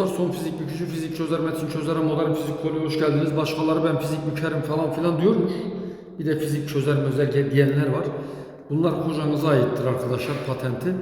dostlar. Son fizik bükücü, fizik çözer, metin çözer, modern fizik kolye hoş geldiniz. Başkaları ben fizik bükerim falan filan diyormuş. Bir de fizik çözer özel diyenler var. Bunlar hocanıza aittir arkadaşlar patenti.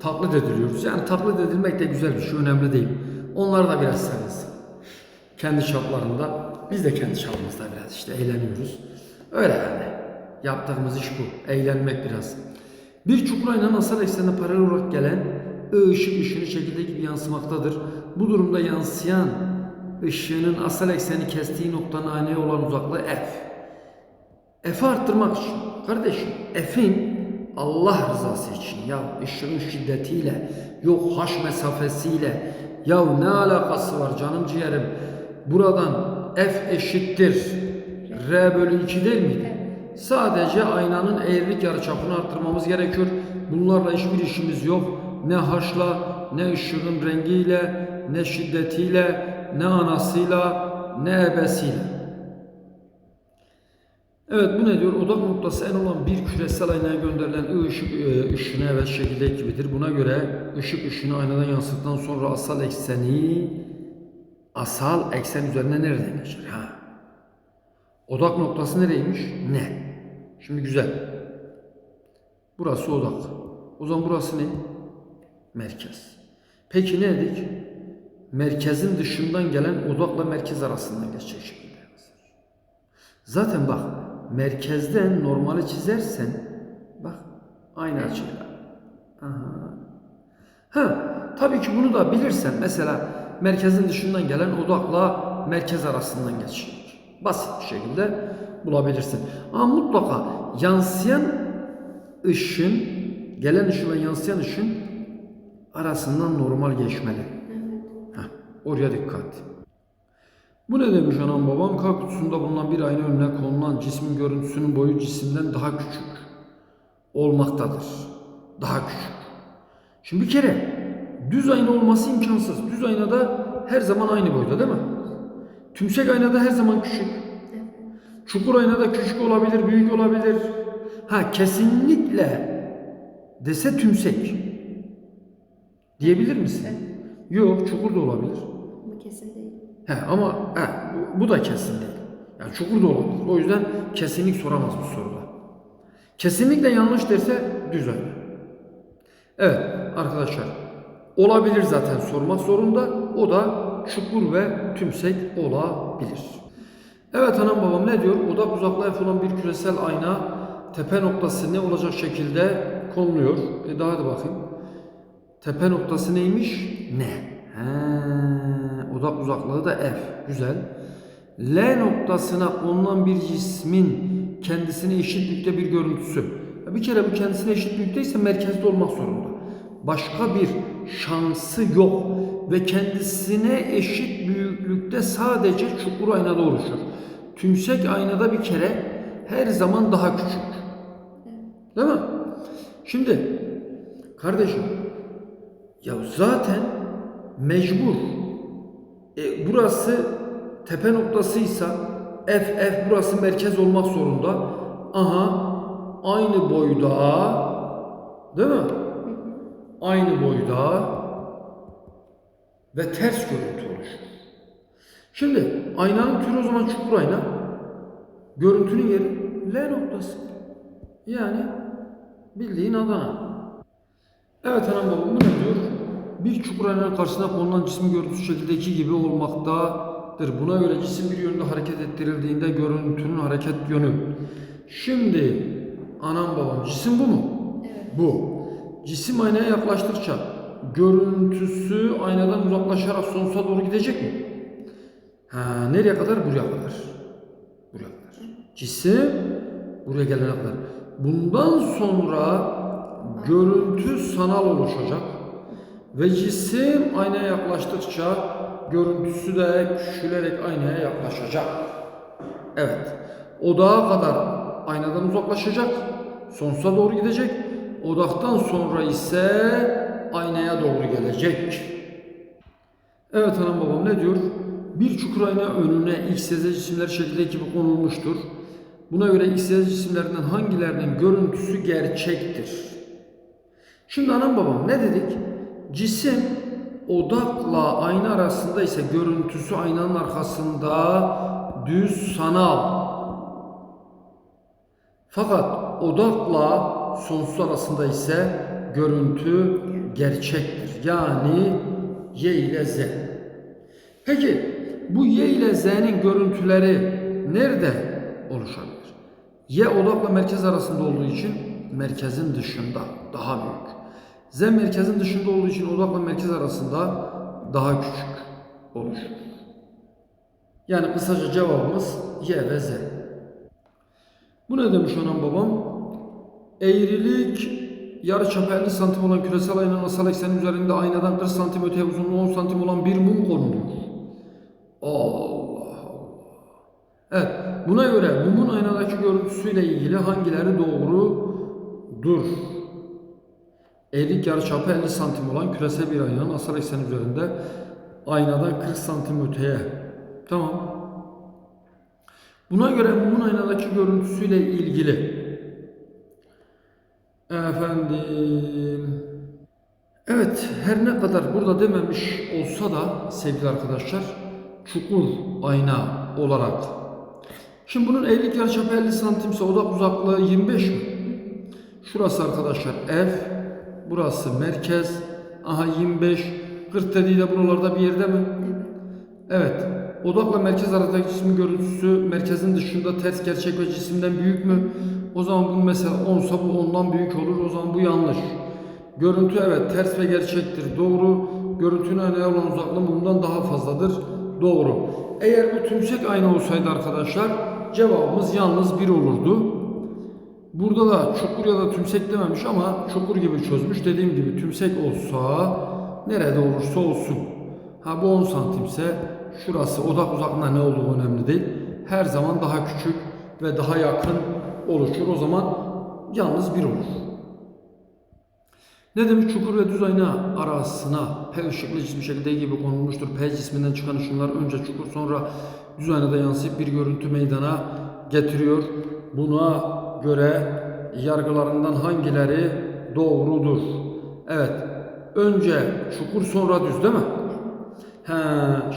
Taklit ediliyoruz. Yani taklit edilmek de güzel bir şey, önemli değil. Onlar da biraz sevinsin. Kendi çaplarında, biz de kendi çapımızda biraz işte eğleniyoruz. Öyle yani. Yaptığımız iş bu. Eğlenmek biraz. Bir çukur aynanın asal eksenine paralel olarak gelen ışık ışığını şekilde gibi yansımaktadır. Bu durumda yansıyan ışığının asal ekseni kestiği noktanın aynaya olan uzaklığı f. F'i arttırmak için kardeşim F'in Allah rızası için ya ışığın şiddetiyle yok haş mesafesiyle ya ne alakası var canım ciğerim buradan F eşittir R bölü 2 değil miydi? Sadece aynanın eğrilik yarıçapını arttırmamız gerekiyor. Bunlarla hiçbir işimiz yok. Ne haşla, ne ışığın rengiyle, ne şiddetiyle, ne anasıyla, ne ebesiyle. Evet bu ne diyor? Odak noktası en olan bir küresel aynaya gönderilen ışık e, ışını evet şekilde gibidir. Buna göre ışık ışını aynadan yansıttıktan sonra asal ekseni asal eksen üzerine nereden geçer? Ha. Odak noktası nereymiş? Ne? Şimdi güzel. Burası odak. O zaman burası ne? Merkez. Peki ne dedik? Merkezin dışından gelen odakla merkez arasından geçecek şekilde yazılır. Zaten bak merkezden normali çizersen bak aynı açıyla. Aha. Ha, tabii ki bunu da bilirsen mesela merkezin dışından gelen odakla merkez arasından geçecek. Basit bir şekilde bulabilirsin. Ama mutlaka yansıyan ışın, gelen ışınla yansıyan ışın arasından normal geçmeli. Oraya dikkat. Bu ne demiş anam babam? K kutusunda bulunan bir ayna önüne konulan cismin görüntüsünün boyu cisimden daha küçük olmaktadır. Daha küçük. Şimdi bir kere düz ayna olması imkansız. Düz aynada her zaman aynı boyda değil mi? Tümsek aynada her zaman küçük. Çukur aynada küçük olabilir, büyük olabilir. Ha kesinlikle dese tümsek. Diyebilir misin? Yok, çukur da olabilir. Kesin değil. He ama he, bu, da kesin değil. Yani çukur da olabilir. O yüzden kesinlik soramaz bu soruda. Kesinlikle yanlış derse düz. Evet arkadaşlar olabilir zaten sormak zorunda. O da çukur ve tümsek olabilir. Evet anam babam ne diyor? Odak uzaklığa F olan bir küresel ayna tepe noktası ne olacak şekilde konuluyor. E daha hadi bakayım. Tepe noktası neymiş? Ne? He, odak uzaklığı da F. Güzel. L noktasına konulan bir cismin kendisine eşit büyüklükte bir görüntüsü. Bir kere bu kendisine eşit büyüklükteyse merkezde olmak zorunda. Başka bir şansı yok ve kendisine eşit büyüklükte sadece çukur aynada oluşur. Tümsek aynada bir kere her zaman daha küçük. Değil mi? Şimdi kardeşim ya zaten mecbur. E, burası tepe noktasıysa F F burası merkez olmak zorunda. Aha aynı boyda değil mi? Aynı boyda ve ters görüntü oluşur. Şimdi aynanın türü o zaman çukur ayna. Görüntünün yeri L noktası. Yani bildiğin Adana. Evet anam babam bu ne diyor? Bir çukur aynanın karşısına konulan cismin görüntüsü şekildeki gibi olmaktadır. Buna göre cisim bir yönde hareket ettirildiğinde görüntünün hareket yönü. Şimdi anam babam cisim bu mu? Evet. Bu. Cisim aynaya yaklaştıkça görüntüsü aynadan uzaklaşarak sonsuza doğru gidecek mi? Ha, nereye kadar? Buraya kadar. Buraya kadar. Cisim buraya gelene kadar. Bundan sonra görüntü sanal oluşacak. Ve cisim aynaya yaklaştıkça görüntüsü de küçülerek aynaya yaklaşacak. Evet. Odağa kadar aynadan uzaklaşacak. Sonsuza doğru gidecek. Odaktan sonra ise aynaya doğru gelecek. Evet hanım babam ne diyor? Bir çukur ayna önüne x cisimler şekildeki gibi konulmuştur. Buna göre x cisimlerinden hangilerinin görüntüsü gerçektir? Şimdi anam babam ne dedik? Cisim odakla ayna arasında ise görüntüsü aynanın arkasında düz sanal. Fakat odakla sonsuz arasında ise görüntü gerçektir. Yani Y ile Z. Peki bu Y ile Z'nin görüntüleri nerede oluşabilir? Y odakla merkez arasında olduğu için merkezin dışında daha büyük. Z merkezin dışında olduğu için odakla merkez arasında daha küçük oluşur. Yani kısaca cevabımız Y ve Z. Bu ne demiş anam babam? Eğrilik yarıçapı 50 santim olan küresel aynanın asal eksenin üzerinde aynadan 40 santim öteye uzunluğu 10 santim olan bir mum konuluyor. Allah Allah. Evet, buna göre mumun aynadaki görüntüsüyle ilgili hangileri doğrudur? Eğrilik yarıçapı 50 santim olan küresel bir aynanın asal eksenin üzerinde aynadan 40 santim öteye. Tamam. Buna göre mumun aynadaki görüntüsüyle ilgili efendim evet her ne kadar burada dememiş olsa da sevgili arkadaşlar çukur ayna olarak şimdi bunun eğrilik yarıçapı 50 santimse odak uzaklığı 25 mi? Şurası arkadaşlar F burası merkez aha 25 40 dediği de buralarda bir yerde mi? Evet. Odakla merkez arasındaki cismin görüntüsü merkezin dışında ters gerçek ve cisimden büyük mü? O zaman bu mesela 10 sa bu ondan büyük olur. O zaman bu yanlış. Görüntü evet ters ve gerçektir. Doğru. Görüntünün aynaya olan uzaklığı bundan daha fazladır. Doğru. Eğer bu tümsek ayna olsaydı arkadaşlar cevabımız yalnız bir olurdu. Burada da çukur ya da tümsek dememiş ama çukur gibi çözmüş. Dediğim gibi tümsek olsa nerede olursa olsun. Ha bu 10 santimse şurası odak uzaklığında ne olduğu önemli değil. Her zaman daha küçük ve daha yakın oluşur. O zaman yalnız bir olur. Ne demiş? Çukur ve düz ayna arasına P ışıklı cismi şekilde gibi konulmuştur. P cisminden çıkan ışınlar önce çukur sonra düz aynada yansıyıp bir görüntü meydana getiriyor. Buna göre yargılarından hangileri doğrudur? Evet. Önce çukur sonra düz değil mi? He,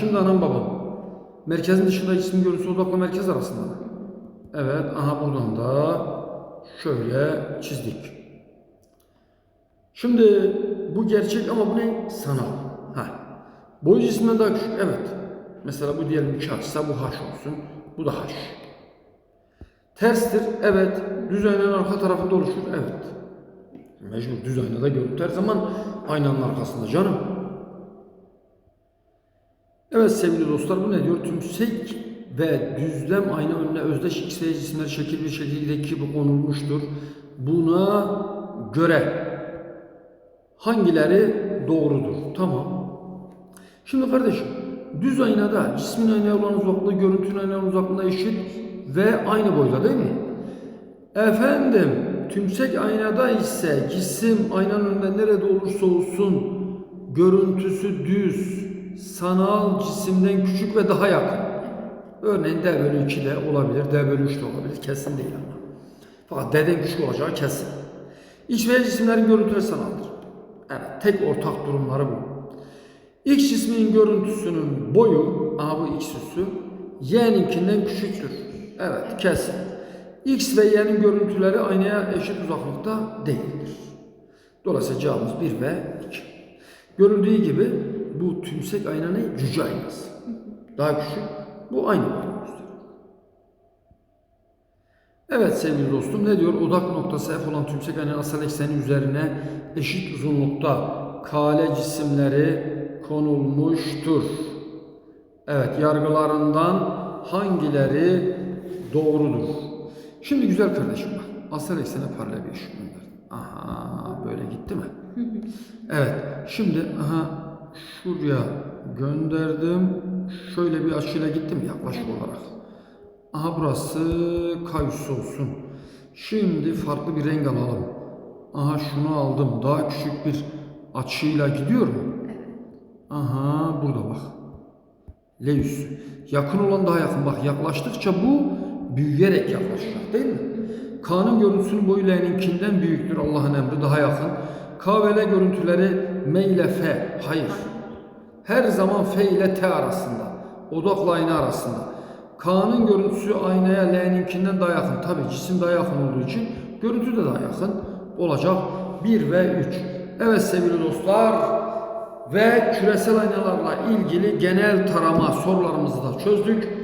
şimdi anam babam. Merkezin dışında cismin görüntüsü odakla merkez arasında? Evet, aha buradan da şöyle çizdik. Şimdi bu gerçek ama bu ne? Sanal. Ha. Boyu cisminden daha küçük. Evet. Mesela bu diyelim ki bu H olsun. Bu da H. Terstir. Evet. Düz aynanın arka tarafında oluşur. Evet. Mecbur düz aynada görüntü her zaman aynanın arkasında canım. Evet sevgili dostlar bu ne diyor? Tümsek ve düzlem ayna önüne özdeş y cisimler şekil bir şekilde gibi konulmuştur. Buna göre hangileri doğrudur? Tamam. Şimdi kardeşim düz aynada cismin aynaya olan uzaklığı görüntünün aynaya olan uzaklığına eşit ve aynı boyda değil mi? Efendim tümsek aynada ise cisim aynanın önünde nerede olursa olsun görüntüsü düz, sanal cisimden küçük ve daha yakın. Örneğin D bölü 2 de olabilir, D bölü 3 de olabilir. Kesin değil ama. Fakat D'den küçük olacağı kesin. X ve cisimlerin görüntüleri sanaldır. Evet, tek ortak durumları bu. X cisminin görüntüsünün boyu, aha bu X üssü, Y'ninkinden küçüktür. Evet, kesin. X ve Y'nin görüntüleri aynaya eşit uzaklıkta değildir. Dolayısıyla cevabımız 1 ve 2. Görüldüğü gibi bu tümsek ayna ne? Cüce aynası. Daha küçük. Bu aynı gösteriyor. Evet sevgili dostum ne diyor? Odak noktası F olan tümsek aynanın asal ekseni üzerine eşit uzunlukta kale cisimleri konulmuştur. Evet yargılarından hangileri doğrudur? Şimdi güzel kardeşim bak. Asal eksene paralel bir gönderdim. Aha böyle gitti mi? Evet. Şimdi aha şuraya gönderdim. Şöyle bir açıyla gittim yaklaşık olarak. Aha burası kayısı olsun. Şimdi farklı bir renk alalım. Aha şunu aldım. Daha küçük bir açıyla gidiyor mu? Aha burada bak. Leus. Yakın olan daha yakın. Bak yaklaştıkça bu büyüyerek yaklaşacak değil mi? K'nın görüntüsünün boyu L'ninkinden büyüktür. Allah'ın emri daha yakın. K ve L görüntüleri M ile F. Hayır. Her zaman F ile T arasında. Odakla ayna arasında. K'nın görüntüsü aynaya L'ninkinden daha yakın. Tabi cisim daha yakın olduğu için görüntü de daha yakın olacak. 1 ve 3. Evet sevgili dostlar ve küresel aynalarla ilgili genel tarama sorularımızı da çözdük.